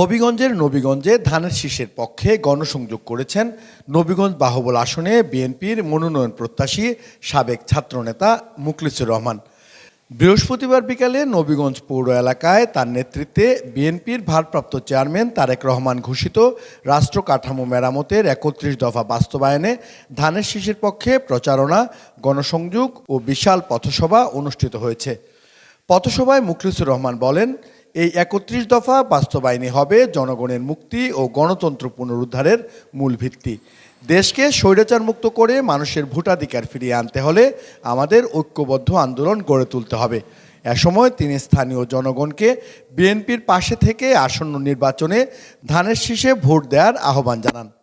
হবিগঞ্জের নবীগঞ্জে ধানের শীষের পক্ষে গণসংযোগ করেছেন নবীগঞ্জ বাহুবল আসনে বিএনপির মনোনয়ন প্রত্যাশী সাবেক ছাত্রনেতা মুখলিসুর রহমান। বৃহস্পতিবার বিকালে নবীগঞ্জ পৌর এলাকায় তার নেতৃত্বে বিএনপির ভারপ্রাপ্ত চেয়ারম্যান তারেক রহমান ঘোষিত রাষ্ট্র কাঠামো মেরামতের একত্রিশ দফা বাস্তবায়নে ধানের শীষের পক্ষে প্রচারণা, গণসংযোগ ও বিশাল পথসভা অনুষ্ঠিত হয়েছে। পথসভায় মুখলিসুর রহমান বলেন এই একত্রিশ দফা বাস্তবায়নে হবে জনগণের মুক্তি ও গণতন্ত্র পুনরুদ্ধারের মূল ভিত্তি। দেশকে স্বৈরাচার মুক্ত করে মানুষের ভোটাধিকার ফিরিয়ে আনতে হলে আমাদের ঐক্যবদ্ধ আন্দোলন গড়ে তুলতে হবে। সময় তিনি স্থানীয় জনগণকে বিএনপির পাশে থেকে আসন্ন নির্বাচনে ধানের শীষে ভোট দেওয়ার আহ্বান জানান।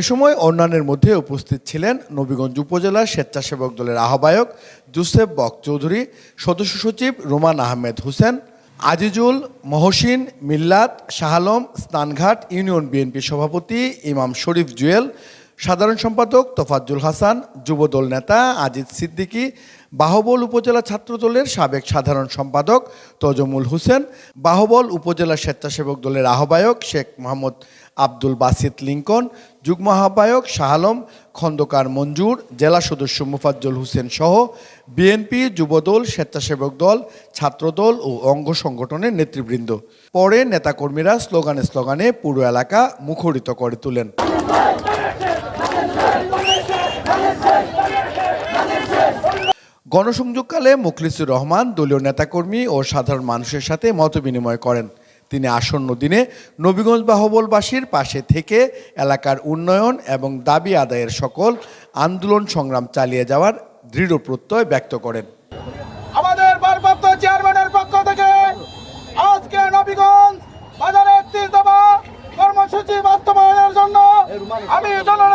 এ সময় অন্যান্যের মধ্যে উপস্থিত ছিলেন নবীগঞ্জ উপজেলা স্বেচ্ছাসেবক দলের আহ্বায়ক জুসেফ বক চৌধুরী, সদস্য সচিব রোমান আহমেদ হোসেন, আজিজুল মহসিন, মিল্লাত শাহালম স্নানঘাট ইউনিয়ন বিএনপি সভাপতি ইমাম শরীফ জুয়েল সাধারণ সম্পাদক তোফাজ্জুল হাসান, যুবদল নেতা আজিজ সিদ্দিকী, বাহবল উপজেলা ছাত্রদলের সাবেক সাধারণ সম্পাদক তজমুল হোসেন, বাহবল উপজেলা স্বেচ্ছাসেবক দলের আহ্বায়ক শেখ মোহাম্মদ আব্দুল বাসিত লিঙ্কন, যুগ্ম আহ্বায়ক শাহ আলম, খন্দকার মঞ্জুর, জেলা সদস্য মুফাজ্জল হোসেন সহ বিএনপি যুবদল স্বেচ্ছাসেবক দল, ছাত্রদল ও অঙ্গ সংগঠনের নেতৃবৃন্দ। পরে নেতাকর্মীরা স্লোগানে স্লোগানে পুরো এলাকা মুখরিত করে তোলেন। গণসংযোগকালে মুখলিসুর রহমান দলীয় নেতাকর্মী ও সাধারণ মানুষের সাথে মতবিনিময় করেন। তিনি আসন্ন দিনে নবীগঞ্জ বাহবলবাসীর পাশে থেকে এলাকার উন্নয়ন এবং দাবি আদায়ের সকল আন্দোলন সংগ্রাম চালিয়ে যাওয়ার দৃঢ় প্রত্যয় ব্যক্ত করেন। আমাদের ভারপ্রাপ্ত চেয়ারম্যানের পক্ষ থেকে আজকে নবীগঞ্জ বাজারে একত্রিশ কর্মসূচি বাস্তবায়নের জন্য আমি জননেতা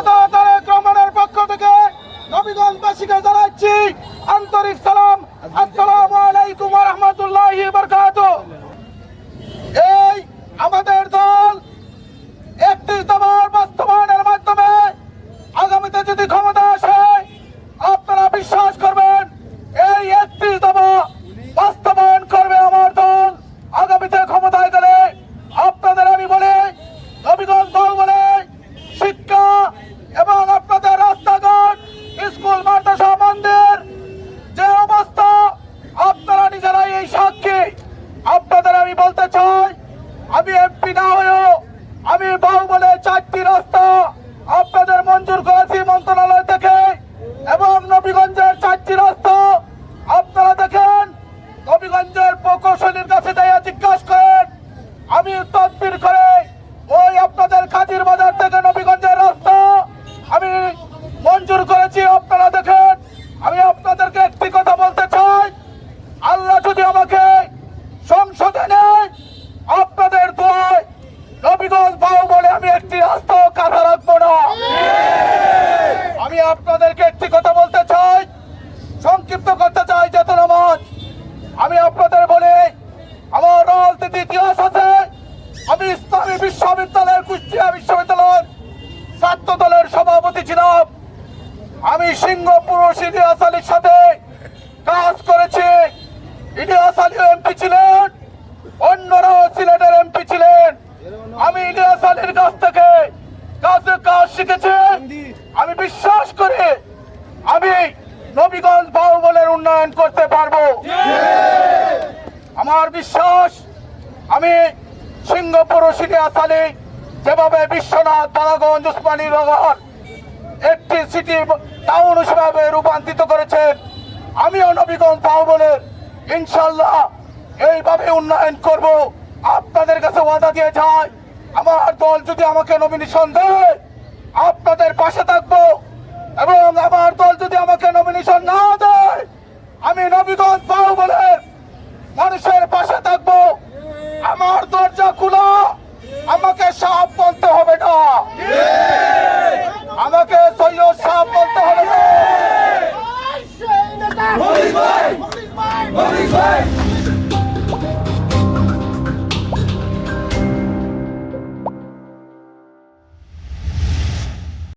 الله بركاته আমি একটি রাস্তা কাঁথা রাখব না। আমি আপনাদেরকে একটি কথা বলতে চাই, সংক্ষিপ্ত করতে চাই যত নামাজ আমি আপনাদের বলে, আমার রাজনীতি ইতিহাস আছে। আমি ইসলামী বিশ্ববিদ্যালয়ের কুষ্টিয়া বিশ্ববিদ্যালয়ের ছাত্র দলের সভাপতি ছিলাম। আমি সিংহপুর ইলিয়াস আলীর সাথে কাজ করেছি। ইলিয়াস আলী এমপি ছিলেন অন্যরাও সিলেটের এমপি ছিলেন আমি ইলিয়াস আলীর কাছ থেকে কাজে কাজ শিখেছি আমি বিশ্বাস করি আমি নবীগঞ্জ বাহুবলের উন্নয়ন করতে পারব। আমার বিশ্বাস, আমি সিংহপুর ইলিয়াস আলী, যেভাবে বিশ্বনাথ, বালাগঞ্জ, উসমানী একটি সিটি টাউন হিসেবে রূপান্তরিত করেছেন, আমিও নবীগঞ্জ বাহুবলের ইনশাল্লাহ এইভাবে উন্নয়ন করব। আপনাদের কাছে ওয়াদা দিয়ে যায় আমার দল যদি আমাকে নমিনেশন দেয় আপনাদের পাশে থাকব এবং আমার দল সাপ বলতে হবে না। আমাকে সৈয়দ সাপ বলতে হবে না।